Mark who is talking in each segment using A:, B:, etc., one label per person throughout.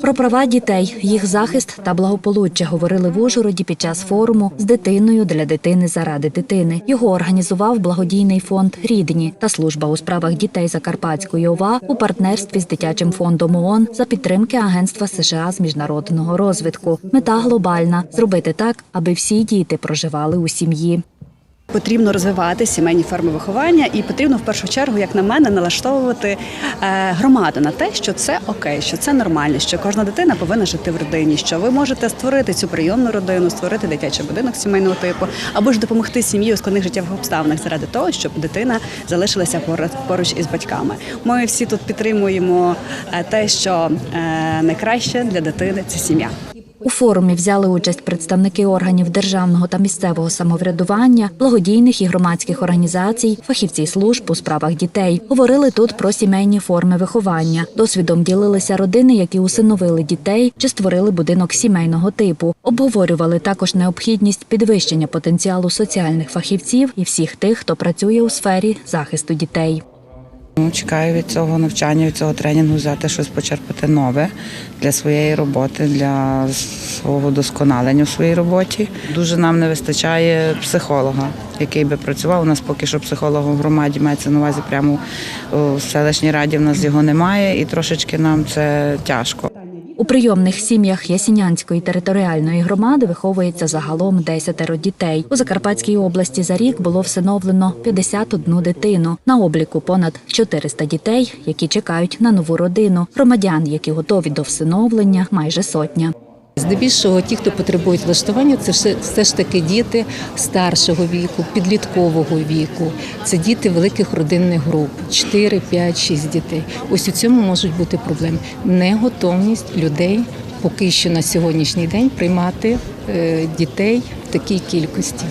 A: Про права дітей, їх захист та благополуччя говорили в Ужгороді під час форуму з дитиною для дитини заради дитини. Його організував благодійний фонд Рідні та служба у справах дітей Закарпатської ОВА у партнерстві з дитячим фондом ООН за підтримки Агентства США з міжнародного розвитку. Мета глобальна зробити так, аби всі діти проживали у сім'ї.
B: Потрібно розвивати сімейні форми виховання, і потрібно в першу чергу, як на мене, налаштовувати е, громаду на те, що це окей, що це нормально, що кожна дитина повинна жити в родині, що ви можете створити цю прийомну родину, створити дитячий будинок сімейного типу, або ж допомогти сім'ї у складних життєвих обставинах заради того, щоб дитина залишилася поруч, із батьками. Ми всі тут підтримуємо е, те, що е, найкраще для дитини це сім'я.
A: У форумі взяли участь представники органів державного та місцевого самоврядування, благодійних і громадських організацій, фахівці служб у справах дітей. Говорили тут про сімейні форми виховання. Досвідом ділилися родини, які усиновили дітей чи створили будинок сімейного типу. Обговорювали також необхідність підвищення потенціалу соціальних фахівців і всіх тих, хто працює у сфері захисту дітей.
C: Чекаю від цього навчання, від цього тренінгу взяти щось почерпати нове для своєї роботи, для свого досконалення в своїй роботі. Дуже нам не вистачає психолога, який би працював. У нас поки що психолога в громаді мається на увазі прямо в селищній раді. В нас його немає, і трошечки нам це тяжко.
A: Прийомних сім'ях Ясінянської територіальної громади виховується загалом 10 дітей. У Закарпатській області за рік було всиновлено 51 дитину. На обліку понад 400 дітей, які чекають на нову родину. Громадян, які готові до всиновлення, майже сотня.
D: Здебільшого ті, хто потребують влаштування, це все, все ж таки діти старшого віку, підліткового віку. Це діти великих родинних груп 4, 5, 6 дітей. Ось у цьому можуть бути проблеми. Неготовність людей поки що на сьогоднішній день приймати е, дітей в такій кількості.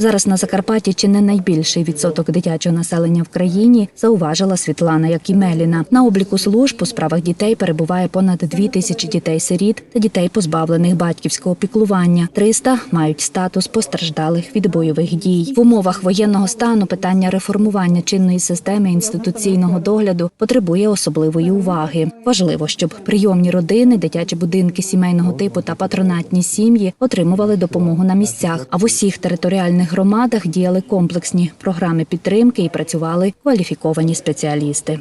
A: Зараз на Закарпатті чи не найбільший відсоток дитячого населення в країні, зауважила Світлана Якімеліна. На обліку служб у справах дітей перебуває понад дві тисячі дітей-сиріт та дітей, позбавлених батьківського піклування. 300 мають статус постраждалих від бойових дій. В умовах воєнного стану питання реформування чинної системи інституційного догляду потребує особливої уваги. Важливо, щоб прийомні родини, дитячі будинки сімейного типу та патронатні сім'ї отримували допомогу на місцях. А в усіх територіальних громадах діяли комплексні програми підтримки і працювали кваліфіковані спеціалісти.